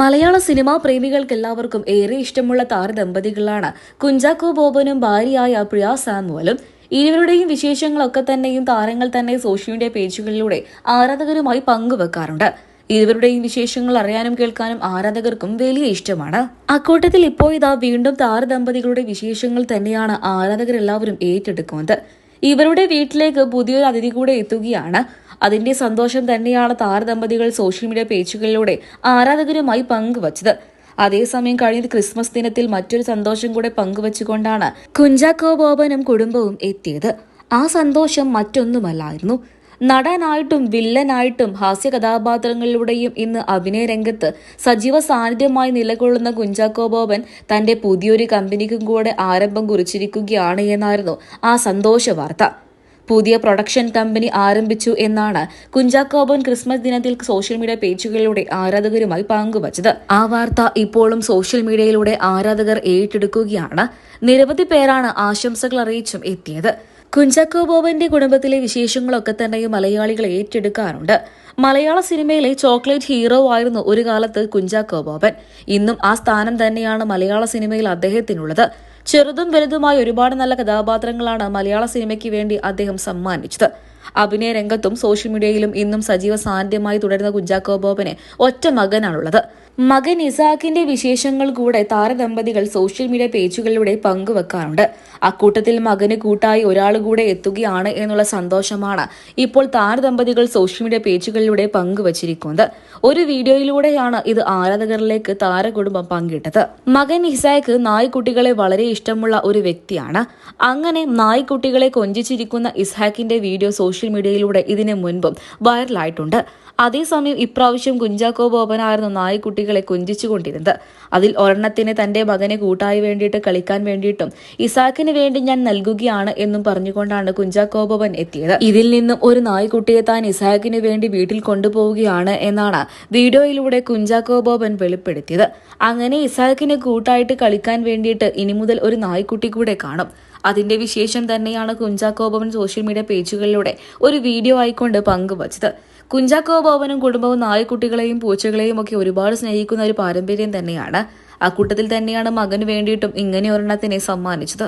മലയാള cinema പ്രേമികൾക്കെല്ലാവർക്കും ഏറെ ഇഷ്ടമുള്ള താരദമ്പതികളാണ് കുഞ്ചാക്കോ ബോബനും ഭാര്യയായ പ്രിയ സാമുവലും. ഇരുവരുടെയും വിശേഷങ്ങളൊക്കെ തന്നെയും താരങ്ങൾ തന്നെ സോഷ്യൽ മീഡിയ പേജുകളിലൂടെ ആരാധകരുമായി പങ്കുവെക്കാറുണ്ട്. ഇരുവരുടെയും വിശേഷങ്ങൾ അറിയാനും കേൾക്കാനും ആരാധകർക്കും വലിയ ഇഷ്ടമാണ്. അക്കൂട്ടത്തിൽ ഇപ്പോൾ ഇതാ വീണ്ടും താരദമ്പതികളുടെ വിശേഷങ്ങൾ തന്നെയാണ് ആരാധകരെല്ലാവരും ഏറ്റെടുക്കുന്നത്. ഇവരുടെ വീട്ടിലേക്ക് പുതിയൊരു അതിഥി കൂടെ എത്തുകയാണ്. അതിന്റെ സന്തോഷം തന്നെയാണ് താരദമ്പതികൾ സോഷ്യൽ മീഡിയ പേജുകളിലൂടെ ആരാധകരുമായി പങ്കുവച്ചത്. അതേസമയം കഴിഞ്ഞ ക്രിസ്മസ് ദിനത്തിൽ മറ്റൊരു സന്തോഷം കൂടെ പങ്കുവച്ചുകൊണ്ടാണ് കുഞ്ചാക്കോ ബോബനും കുടുംബവും എത്തിയത്. ആ സന്തോഷം മറ്റൊന്നുമല്ലായിരുന്നു. നടനായിട്ടും വില്ലനായിട്ടും ഹാസ്യ കഥാപാത്രങ്ങളിലൂടെയും ഇന്ന് അഭിനയ രംഗത്ത് സജീവ സാന്നിധ്യമായി നിലകൊള്ളുന്ന കുഞ്ചാക്കോ ബോബൻ തന്റെ പുതിയൊരു കമ്പനിക്കും കൂടെ ആരംഭം കുറിച്ചിരിക്കുകയാണ് എന്നായിരുന്നു ആ സന്തോഷ വാർത്ത പുതിയ പ്രൊഡക്ഷൻ കമ്പനി ആരംഭിച്ചു എന്നാണ് കുഞ്ചാക്കോബൻ ക്രിസ്മസ് ദിനത്തിൽ സോഷ്യൽ മീഡിയ പേജുകളിലൂടെ ആരാധകരുമായി പങ്കുവച്ചത്. ആ വാർത്ത ഇപ്പോഴും സോഷ്യൽ മീഡിയയിലൂടെ ആരാധകർ ഏറ്റെടുക്കുകയാണ്. നിരവധി പേരാണ് ആശംസകൾ അറിയിച്ചും എത്തിയത്. കുഞ്ചാക്കോ ബോബന്റെ കുടുംബത്തിലെ വിശേഷങ്ങളൊക്കെ തന്നെയും മലയാളികൾ ഏറ്റെടുക്കാറുണ്ട്. മലയാള സിനിമയിലെ ചോക്ലേറ്റ് ഹീറോ ആയിരുന്നു ഒരു കാലത്ത് കുഞ്ചാക്കോ ബോബൻ ഇന്നും ആ സ്ഥാനം തന്നെയാണ് മലയാള സിനിമയിൽ അദ്ദേഹത്തിനുള്ളത്. ചെറുതും വലുതുമായ ഒരുപാട് നല്ല കഥാപാത്രങ്ങളാണ് മലയാള സിനിമയ്ക്ക് വേണ്ടി അദ്ദേഹം സമ്മാനിച്ചത്. അഭിനയ രംഗത്തും സോഷ്യൽ മീഡിയയിലും ഇന്നും സജീവ സാന്നിധ്യമായി തുടരുന്ന കുഞ്ചാക്കോ ബോബന് ഒറ്റ മകനാണുള്ളത്. മകൻ ഇസാഖിന്റെ വിശേഷങ്ങൾ കൂടെ താരദമ്പതികൾ സോഷ്യൽ മീഡിയ പേജുകളിലൂടെ പങ്കുവെക്കാറുണ്ട്. അക്കൂട്ടത്തിൽ മകന് കൂട്ടായി ഒരാൾ കൂടെ എത്തുകയാണ് എന്നുള്ള സന്തോഷമാണ് ഇപ്പോൾ താരദമ്പതികൾ സോഷ്യൽ മീഡിയ പേജുകളിലൂടെ പങ്കുവച്ചിരിക്കുന്നത്. ഒരു വീഡിയോയിലൂടെയാണ് ഇത് ആരാധകരിലേക്ക് താരകുടുംബം പങ്കിട്ടത്. മകൻ ഇസാഖ് നായ്ക്കുട്ടികളെ വളരെ ഇഷ്ടമുള്ള ഒരു വ്യക്തിയാണ്. അങ്ങനെ നായ്ക്കുട്ടികളെ കൊഞ്ചിച്ചിരിക്കുന്ന ഇസ്ഹാക്കിന്റെ വീഡിയോ സോഷ്യൽ മീഡിയയിലൂടെ ഇതിനു മുൻപും വൈറലായിട്ടുണ്ട്. അതേസമയം ഇപ്രാവശ്യം കുഞ്ചാക്കോ ബോബനായിരുന്നു നായ്ക്കുട്ടികളെ കൊഞ്ചിച്ചുകൊണ്ടിരുന്നത് അതിൽ ഒരെണ്ണത്തിന് തന്റെ മകനെ കൂട്ടായി വേണ്ടിയിട്ട് കളിക്കാൻ വേണ്ടിയിട്ടും ഇസാക്കിന് വേണ്ടി ഞാൻ നൽകുകയാണ് എന്നും പറഞ്ഞുകൊണ്ടാണ് കുഞ്ചാക്കോബവൻ എത്തിയത്. ഇതിൽ നിന്നും ഒരു നായ്ക്കുട്ടിയെ താൻ ഇസാക്കിന് വേണ്ടി വീട്ടിൽ കൊണ്ടുപോവുകയാണ് എന്നാണ് വീഡിയോയിലൂടെ കുഞ്ചാക്കോബോബൻ വെളിപ്പെടുത്തിയത്. അങ്ങനെ ഇസാക്കിന് കൂട്ടായിട്ട് കളിക്കാൻ വേണ്ടിയിട്ട് ഇനി മുതൽ ഒരു നായ്ക്കുട്ടി കൂടെ കാണും. അതിന്റെ വിശേഷം തന്നെയാണ് കുഞ്ചാക്കോബവൻ സോഷ്യൽ മീഡിയ പേജുകളിലൂടെ ഒരു വീഡിയോ ആയിക്കൊണ്ട് പങ്കുവച്ചത്. കുഞ്ചാക്കോ ബോബനും കുടുംബവും നായ്ക്കുട്ടികളെയും പൂച്ചകളെയും ഒക്കെ ഒരുപാട് സ്നേഹിക്കുന്ന ഒരു പാരമ്പര്യം തന്നെയാണ്. അക്കൂട്ടത്തിൽ തന്നെയാണ് മകന് വേണ്ടിയിട്ടും ഇങ്ങനെ ഒരെണ്ണത്തിനെ സമ്മാനിച്ചത്.